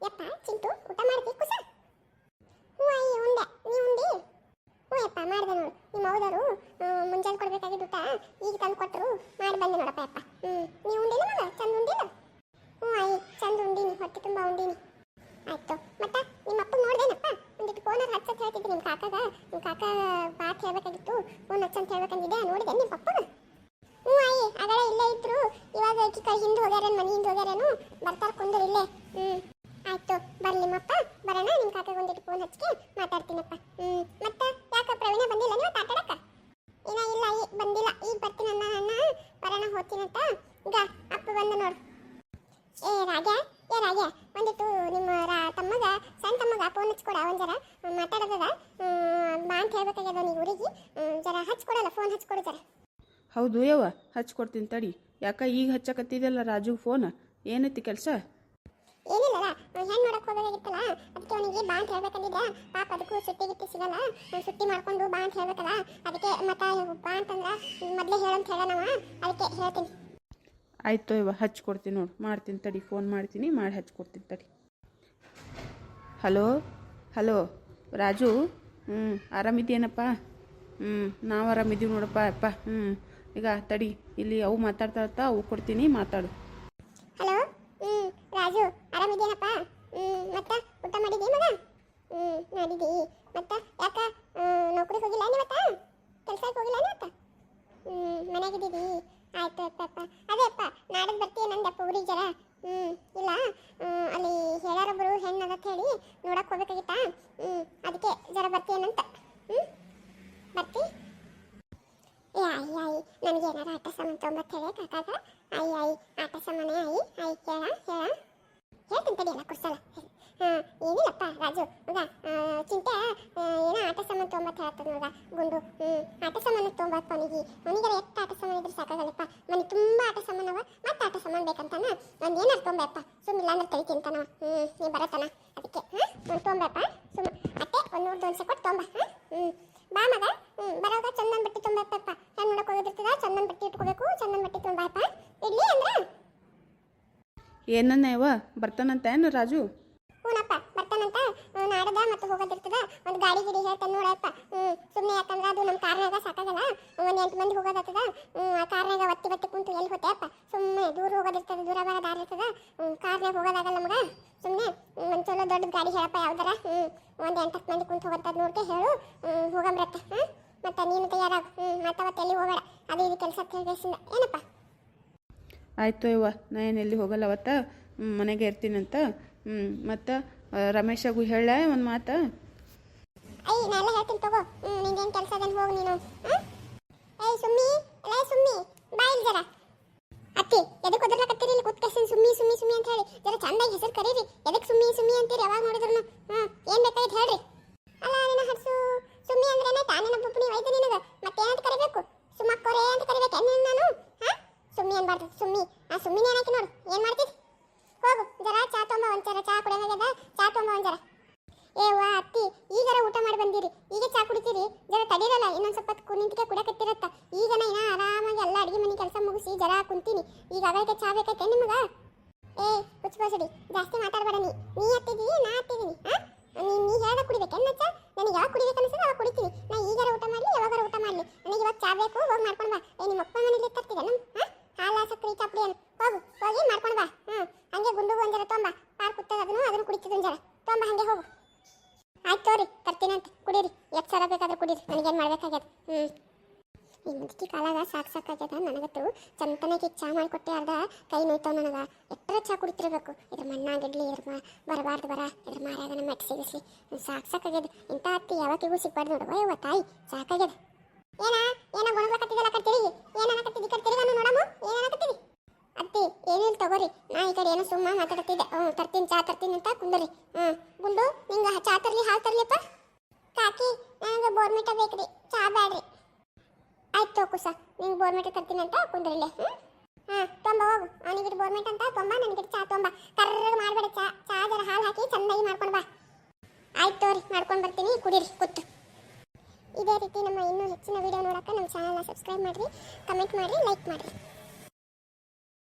ಯಪ್ಪ, ಚಿಂಟು, ಊಟ ಮಾಡ್ತಿ, ಕುಸ? ಹ್ಞೂ ಅಯ್ಯ, ಉಂಡೆ. ನೀ ಉಂಡಿ? ಹ್ಞೂ ಯಪ್ಪ, ಮಾಡ್ದೆ ನೋಡು. ನಿಮ್ಮ ಹೌದರು ಮುಂಜಾನೆ ಕೊಡ್ಬೇಕಾಗಿದ್ದು ಊಟ ಈಗ ತಂದು ಕೊಟ್ಟರು ಮಾಡಿ ಬಂದೆ ನೋಡಪ್ಪ ಯಪ್ಪ. ಹ್ಞೂ. ನೀ ಉಂಡಿಲ್ಲ ಮಗ? ಚಂದ ಉಂಡಿಲ್ಲ? ಹ್ಞೂ ಅಯ್ಯ, ಚಂದ ಉಂಡಿನಿ, ಹೊಟ್ಟೆ ತುಂಬ ಉಂಡಿನಿ. ಆಯ್ತು, ಮತ್ತೆ ನಿಮ್ಮ ಅಪ್ಪ ನೋಡ್ದೇನಪ್ಪ? ಒಂದಿಟ್ಟು ಫೋನಲ್ಲಿ ಹಚ್ಚಂತ ಹೇಳ್ತಿದ್ದೆ ನಿಮ್ಮ ಕಾಕಾಗ. ನಿಮ್ಮ ಕಾಕ ಬಾತ್ ಹೇಳ್ಬೇಕಾಗಿತ್ತು ಫೋನ್ ಹಚ್ಚಂತ ಹೇಳ್ಬೇಕಂದಿದ್ದೆ ನೋಡಿದೆ ನಿಮ್ಮ ಪಪ್ಪಗ ಹ್ಞೂ ಅಯ್ಯ ಆಗಲೇ ಇಲ್ಲೇ ಇದ್ರು, ಇವಾಗ ಕೈ ಹಿಂದೆ ಹೋಗ್ಯಾರೇನು, ಮನೆ ಹಿಂದೆ ಹೋಗ್ಯಾರೇನು? ಬರ್ತಾರೆ ಕುಂದ್ರು ಇಲ್ಲೇ. ಹ್ಞೂ. ಆಯ್ತು, ಬರ್ಲಿಮ್ಮಪ್ಪ. ಬರೋಣ ನಿಮ್ಮ ಕಾಕಾಗ ಒಂದಿಟ್ಟು ಫೋನ್ ಹಚ್ಚಿ ಮಾತಾಡ್ತೀನಪ್ಪ. ಹ್ಮ್, ಮತ್ತ ಯಾಕ ಪ್ರವೀಣ ಬಂದಿಲ್ಲ ನೀವು ಆಟಾಡಕ್ಕ ಏನ ಇಲ್ಲ, ಈ ಬಂದಿಲ್ಲ. ಈಗ ಬರ್ತೀನಿ ಅಣ್ಣ ಅಣ್ಣ. ಬರೋಣ ಹೋಗ್ತೀನಂತ ಈಗ ಅಪ್ಪ ಬಂದ ನೋಡು. ಏ, ರಾಗ್ಯ ಏ, ರಾಗ್ಯ. ಒಂದಿಟ್ಟು ನಿಮ್ಮ ತಮ್ಮಗ, ಸಣ್ಣ ತಮ್ಮಗ ಫೋನ್ ಹಚ್ಕೊಡ ಒಂದ್ ಜರ ಮಾತಾಡೋದದ. ಬಾ ಅಂತ ಹೇಳ್ಬೇಕಾಗ್ಯದ ನೀವು ಊರಿಗೆ. ಜರ ಹಚ್ಕೊಡಲ್ಲ ಫೋನ್ ಹಚ್ಕೊಡು ಜರ. ಹೌದು ಯವ್ವ, ಹಚ್ಕೊಡ್ತೀನಿ ತಡಿ. ಯಾಕ ಈಗ ಹಚ್ಚಕತ್ತಿದೆಲ್ಲ ರಾಜು ಫೋನ್ ಏನೈತಿ ಕೆಲಸ? ಏನಿಲ್ಲಲ್ಲ ಹೆಣ್ಣು ನೋಡಕ್ ಹೋಗಬೇಕಾಗಿತ್ತಲ್ಲ ಅದಕ್ಕೆ ಅವನಿಗೆ ಬಾ ಅಂತ ಹೇಳ್ಬೇಕಂದಿದ್ದೆ ಪಾಪ ಅದಕ್ಕೂ ಸುಟ್ಟಿ ಗಿಟ್ಟಿ ಸಿಗಲ್ಲ ಸುಟ್ಟಿ ಮಾಡ್ಕೊಂಡು ಬಾ ಅಂತ ಹೇಳ್ಬೇಕಲ್ಲ ಅದಕ್ಕೆ ಮತ್ತೆ ಬಾ ಅಂತಂದ್ರ ಮೊದಲೇ ಹೇಳಂತ ಹೇಳನವ ಅದಕ್ಕೆ ಹೇಳ್ತೀನಿ. ಆಯ್ತು ಇವ ಹಚ್ಕೊಡ್ತೀನಿ ನೋಡು ಮಾಡ್ತೀನಿ ತಡಿ ಫೋನ್ ಮಾಡ್ತೀನಿ ಮಾಡಿ ಹಚ್ಕೊಡ್ತೀನಿ ತಡಿ. ಹಲೋ ಹಲೋ ರಾಜು ಹ್ಞೂ ಆರಾಮಿದ್ದೀನಪ್ಪ ಹ್ಞೂ ನಾವು ಆರಾಮಿದ್ದೀವಿ ನೋಡಪ್ಪ ಅಪ್ಪ ಹ್ಞೂ ಈಗ ತಡಿ ಇಲ್ಲಿ ಅವು ಮಾತಾಡ್ತಾ ಅವು ಕೊಡ್ತೀನಿ ಮಾತಾಡು. ಹಲೋ ಹ್ಞೂ ರಾಜು ಆರಾಮಿದ್ದೇನಪ್ಪ ಹ್ಮ್, ಮತ್ತ ಊಟ ಮಾಡಿದಿ ಮಗ? ಹ್ಮ್, ಮಾಡಿದಿ. ಮತ್ತ ಯಾಕ ನೌಕರಿಗೆ ಹೋಗಿಲ್ಲ ನೀವತ್ತ ಕೆಲ್ಸಕ್ಕೆ ಹೋಗಿಲ್ಲ ನೀವತ್ತ ಹ್ಮ್ ಮನೆಯಾಗಿದ್ದೀವಿ ಆಯ್ತು ಅಪ್ಪ ಅದೇ ಅಪ್ಪ, ನಾಡದ್ ಬರ್ತೀಯ ನಂದಪ್ಪ ಊರಿಗೆ ಜರ? ಹ್ಮ್, ಇಲ್ಲ. ಅಲ್ಲಿ ಹೇಳಾರೊಬ್ರು ಹೆಣ್ಣು ಅದಕ್ಕೆ ಹೇಳಿ ನೋಡಕ್ ಹೋಗ್ಬೇಕಾಗಿತ್ತಾ? ಹ್ಮ್ ಅದಕ್ಕೆ ಜರ ಬರ್ತೀಯನಂತ. ಹ್ಮ್, ಬರ್ತಿ. ಆಯಿ ಆಯಿ, ನನಗೆ ಏನಾರ ಆಟ ಸಾಮಾನು ತೊಂಬತ್ತು ಹೇಳಿ ಕಾಕಾಗ. ಆಯ್ ಆಯ್, ಆಟ ಸಾಮಾನೇ, ಆಯಿ, ಆಯ್ ಹೇಳ ಹೇಳ ಹೇಳ್ತೀನಿ ತಡಿ ಎಲ್ಲ ಕುರ್ಸಲ್ಲ ಹಾಂ, ಏನಿಲ್ಲಪ್ಪ, ರಾಜು, ಮಗ ಚಿಂತೆ ಏನೋ ಆಟ ಸಾಮಾನು ತೊಂಬತ್ತು ಹೇಳ್ತದ ಮಗ, ಗುಂಡು ಹ್ಞೂ ಆಟ ಸಾಮಾನು ತೊಂಬತ್ತು ಅವನಿಗೆ. ಅವನಿಗೆಲ್ಲ ಎಷ್ಟು ಆಟ ಸಾಮಾನು ಇದ್ರೆ ಸಾಕಾಗಲ್ಲಪ್ಪ. ಮನೆ ತುಂಬ ಆಟ ಸಾಮಾನು ಅವ, ಮತ್ತೆ ಆಟ ಸಾಮಾನು ಬೇಕಂತಾನ? ಒಂದು ಏನಾರು ತೊಂಬಪ್ಪ ಸುಮ್ಮಿಲ್ಲ ಅಂದ್ರೆ ತೈ ತಿಂತಾನವ ಹ್ಞೂ ನೀ ಬರತ್ತಾನ ಅದಕ್ಕೆ, ಹಾಂ, ಒಂದು ತೊಂಬಪ್ಪ ಸುಮ್ಮ ಅತ್ತೆ, ಒಂದು ನೂರು ದೋನ್ಸೆ ಕೊಟ್ಟು ತೊಂಬ, ಹಾಂ ಹ್ಞೂ ಬಾ ಮಗ ಹ್ಞೂ ಬರೋವಾಗ ಚಂದನ್ ಬಿಟ್ಟು ತುಂಬಪ್ಪ ಹೆಣ್ಣು ನೋಡಕ್ ಹೋಗೋದಿರ್ತದ ಚಂದನ್ ಬಟ್ಟೆ ಇಟ್ಕೋಬೇಕು ಚಂದನ್ ಬಟ್ಟೆ ತುಂಬಪ್ಪ ಇಡ್ಲಿ ಅಂದ್ರ ಏನನ್ನ ಯವ್ವ ಬರ್ತಾನಂತ ಏನು ರಾಜು? ಹೂನಪ್ಪ, ಬರ್ತಾನಂತ. ನಾಡದ ಮತ್ತೆ ಹೋಗೋದಿರ್ತದ. ಒಂದು ಗಾಡಿ ಗಿಡಿ ಹೇಳ್ತಾನೆ ನೋಡಪ್ಪ ಸುಮ್ಮನೆ ಯಾಕಂದ್ರೆ ಅದು ನಮ್ಮ ಕಾರ್ನಾಗ ಸಾಕಾಗಲ್ಲ. ಒಂದು ಎಂಟು ಮಂದಿ ಹೋಗೋದತ್ತದ. ಹ್ಮ್, ಆ ಕಾರ್ನಾಗ ಒತ್ತಿ ಬತ್ತಿ ಕುಂತು ಎಲ್ಲಿ ಹೋತೆಯಪ್ಪ ಸುಮ್ಮನೆ ದೂರ ಹೋಗೋದಿರ್ತದ, ದೂರ ಬರ ದಾರಿ ಇರ್ತದ. ಕಾರ್ನಾಗ ಹೋಗೋದಾಗಲ್ಲ ನಮಗ. ಸುಮ್ಮನೆ ಒಂದು ಚಲೋ ದೊಡ್ಡ ಗಾಡಿ ಹೇಳಪ್ಪ ಯಾವ್ದಾರ. ಒಂದು ಎಂಟು ಹತ್ತು ಮಂದಿ ಕುಂತು ಹೋಗೋದ್ ನೋಡ್ಕೆ ಹೇಳು. ಹೋಗಂಬ್ರತ್ತ ಮತ್ತೆ ನೀನು ತಯಾರಾಗ. ಹ್ಮ್, ಮತ್ತೆ ಎಲ್ಲಿ ಹೋಗಬೇಡ. ಅದು ಇದು ಕೆಲಸ ತಿಳಿಸಿಂದ ಏನಪ್ಪ? ಆಯ್ತು ಇವ ನಾ ಏನು ಎಲ್ಲಿ ಹೋಗಲ್ಲ ಅವತ್ತ? ಮನೆಗೆ ಇರ್ತೀನಂತ. ಹ್ಞೂ ಮತ್ತು ರಮೇಶಗೂ ಹೇಳ ಒಂದು ಮಾತು? ಅಯ್ಯ ಹೇಳ್ತೀನಿ ತಗೋ. ಕೆಲಸ ನೀನು. ಏಯ್ ಸುಮ್ಮಿ ಸುಮ್ಮಿ ಅತ್ತಿ ಎದಕ್ಕೆ ಇಲ್ಲಿ? ಸುಮ್ಮಿ ಸುಮ್ಮಿ ಸುಮ್ಮಿ ಅಂತ ಹೇಳಿ. ಜರ ಚಂದಾಗಿ ಹೆಸರು ಕರೀರಿ. ಎದಕ್ಕೆ ಸುಮ್ಮಿ ಸುಮ್ಮಿ ಅಂತೀರಿ ಯಾವಾಗ ನೋಡಿದ್ರು. ಹ್ಮ್, ಏನ್ ಬೇಕಾಗಿತ್ತು ಹೇಳ್ರಿ ಅಲ್ಲ ನಿನ್ನ ಹಡ್ಸು ಸುಮ್ಮಿ ಅಂದ್ರೇನೆ ತಾನೇ ನಮ್ಮ ಪುಪ್ಪಣಿ ವೈದ್ಯ ನಿನಗ ಮತ್ತೇನಂತ ಕರಿಬೇಕು ಸುಮ್ಮಕ್ಕೋರೆ ಅಂತ ಕರಿಬೇಕು ಏನ್ ನಾನು ಹಾ ಸುಮ್ಮಿ ಅನ್ಬಾರ್ದು ಸುಮ್ಮಿ ಆ ಸುಮ್ಮಿನೇ ಹಾಕಿ ನೋಡು, ಏನ್ ಮಾಡ್ತಿದ್ ಹೋಗು ಜರ ಚಾ ತೊಂಬ ಒಂದು ಜರ ಚಾ ಕುಡಿಯೋದ ಚಾ ತೊಂಬ ಒಂದು ಏ ವಾ ಅತ್ತಿ, ಈಗರ ಊಟ ಮಾಡಿ ಬಂದಿರಿ, ಈಗ ಚಾ ಕುಡಿತೀರಿ, ಜರ ತಡೀರಲ್ಲ, ಇನ್ನೊಂದು ಸ್ವಲ್ಪ ಹೊತ್ತು ಕೂಡ ಕುಡಿಯಕತ್ತಿರತ್ತ ಈಗ ನಾ ಇನ್ನ ಆರಾಮಾಗಿ ಎಲ್ಲ ಅಡಿಗೆ ಮನೆ ಕೆಲಸ ಮುಗಿಸಿ ಜರ ಕುಂತೀನಿ, ಈಗ ಅವಾಗ ಚಾ ಬೇಕೈತೆ ನಿಮಗ? ಏ ಹುಚ್ಚಬಸಡಿ ಜಾಸ್ತಿ ಮಾತಾಡಬೇಡ ನೀ. ನೀ ಹತ್ತಿದ್ದೀವಿ ನಾ ಹತ್ತಿದ್ದೀನಿ ಹಾ ನೀ ನೀ ಹೇಳ್ದ ಕುಡಿಬೇಕೇನ ಚಾ ನನಗೆ ಯಾವಾಗ ಕುಡಿಬೇಕು ಅನ್ಸದ ಅವಾಗ ಕುಡಿತೀನಿ. ನಾ ಈಗಾರ ಊಟ ಮಾಡ್ಲಿ, ಯಾವಾಗಾರ ಊಟ ಮಾಡ್ಲಿ. ನನಗೆ ಇವಾಗ ಚಾ ಬೇಕು, ಹೋಗಿ ಮಾಡ್ಕೊಂಡು ಬಾ ಏ ನಿಮ್ಮ ಅಪ್ಪ ಮನೇಲಿ ತರ್ತಿದ್ದೆ ನಮ್ ಹಾ ಹಾಲ ಸಕ್ರಿ ಚಾಪಡಿ ಅನ್ನು ಹೋಗು ಹೋಗಿ ಮಾಡ್ಕೊಂಡು ಬಾ ಹ್ಮ್ ಹಂಗೆ ಗುಂಡು ಒಂಜರ ತೊಂಬ ಪಾರ್ ಕುತ್ತದ ಅದನ್ನು ಅದನ್ನು ಕುಡಿತದ ಒಂಜರ ತೊಂಬ ಹಂಗೆ ಹೋಗು. ಆಯ್ತು ತೋರಿ ತರ್ತೀನಂತ ಕುಡೀರಿ. ಎಷ್ಟು ಸಲ ಬೇಕಾದ್ರೆ ಕುಡೀರಿ. ನನಗೇನು ಮಾಡ್ಬೇಕಾಗ್ಯದ? ಹ್ಞೂ ಈ ಮುದುಕಿ ಕಾಲಾಗ ಸಾಕು ಸಾಕಾಗ್ಯದ ನನಗತ್ತು ಚಂತನಾಗಿ ಚಾ ಮಾಡಿಕೊಟ್ಟೆ ಅರ್ಧ. ಕೈ ನೋಯ್ತಾವ ನನಗ. ಎಷ್ಟರ ಚಾ ಕುಡಿತಿರ್ಬೇಕು? ಇದ್ರ ಮಣ್ಣಾಗಿಡ್ಲಿ, ಇದ್ರ ಬರಬಾರ್ದು ಬರ. ಇದ್ರ ಮಾರಾಗ ನಮ್ಮ ಮೆಟ್ ಸಿಗಿಸಿ. ಸಾಕು ಸಾಕಾಗ್ಯದ ಇಂಥ ಅತ್ತಿ ಯಾವತ್ತಿಗೂ ಸಿಗ್ಬಾರ್ದು ನೋಡುವ ಅಯ್ಯವ್ವ, ತಾಯಿ, ಸಾಕಾಗ್ಯದ. ಏನ? ಏನ ಗುಣಗ್ಲಕತ್ತಿದಲ್ಲ ಕತ್ತಿರಿ ಕಟ್ಟಿರಿ ಕತ್ತಿರಿಗನ್ನು ನೋಡಮ್ಮ ಏನನ್ನಕತ್ತಿದಿ ಅತ್ತಿ ಏನೇನು ತಗೋರಿ? ನಾ ಈ ಕಡೆ ಏನೋ ಸುಮ್ಮ ಮಾತಾಡ್ತಿದ್ದೆ. ಹ್ಞೂ ತರ್ತೀನಿ, ಚಾ ತರ್ತೀನಿ ಅಂತ ಕುಂದರಿ. ಹ್ಞೂ ಗುಂಡು ನಿಂಗೆ ಚಾ ತರಲಿ, ಹಾಲು ತರಲಿಪ್ಪ ಕಾಕಿ ನನಗೆ ಬೋರ್ಮಿಟ ಬೇಕ್ರಿ. ಚಾ ಬ್ಯಾಡ್ರಿ. ಆಯ್ತು ಕುಸ, ನಿಂಗೆ ಬೋರ್ಮಿಟ ತರ್ತೀನಿ ಅಂತ ಕುಂದ್ರಿಲ್ಲ ಹ್ಞೂ ಹಾಂ, ತೊಂಬ ಹೋಗು. ಅವನಿಗೆ ಬೋರ್ಮಿಟ ಅಂತ ತೊಂಬ, ನನಗೆ ಚಾ ತೊಂಬ. ಕರ್ರಗೆ ಮಾಡಬೇಡ ಚಾ. ಚಾ ಜರ ಹಾಲು ಹಾಕಿ ಚೆನ್ನಾಗಿ ಮಾಡ್ಕೊಂಡು ಬಾ. ಆಯ್ತು ತೋರಿ ಮಾಡ್ಕೊಂಡು ಬರ್ತೀನಿ. ಕುಡೀರಿ, ಕೂತು. ಇದೇ ರೀತಿ ನಮ್ಮ ಇನ್ನೂ ಹೆಚ್ಚಿನ ವಿಡಿಯೋ ನೋಡೋಕೆ ನಮ್ಮ ಚಾನಲ್ನ ಸಬ್ಸ್ಕ್ರೈಬ್ ಮಾಡಿರಿ ಕಮೆಂಟ್ ಮಾಡಿರಿ ಲೈಕ್ ಮಾಡಿರಿ.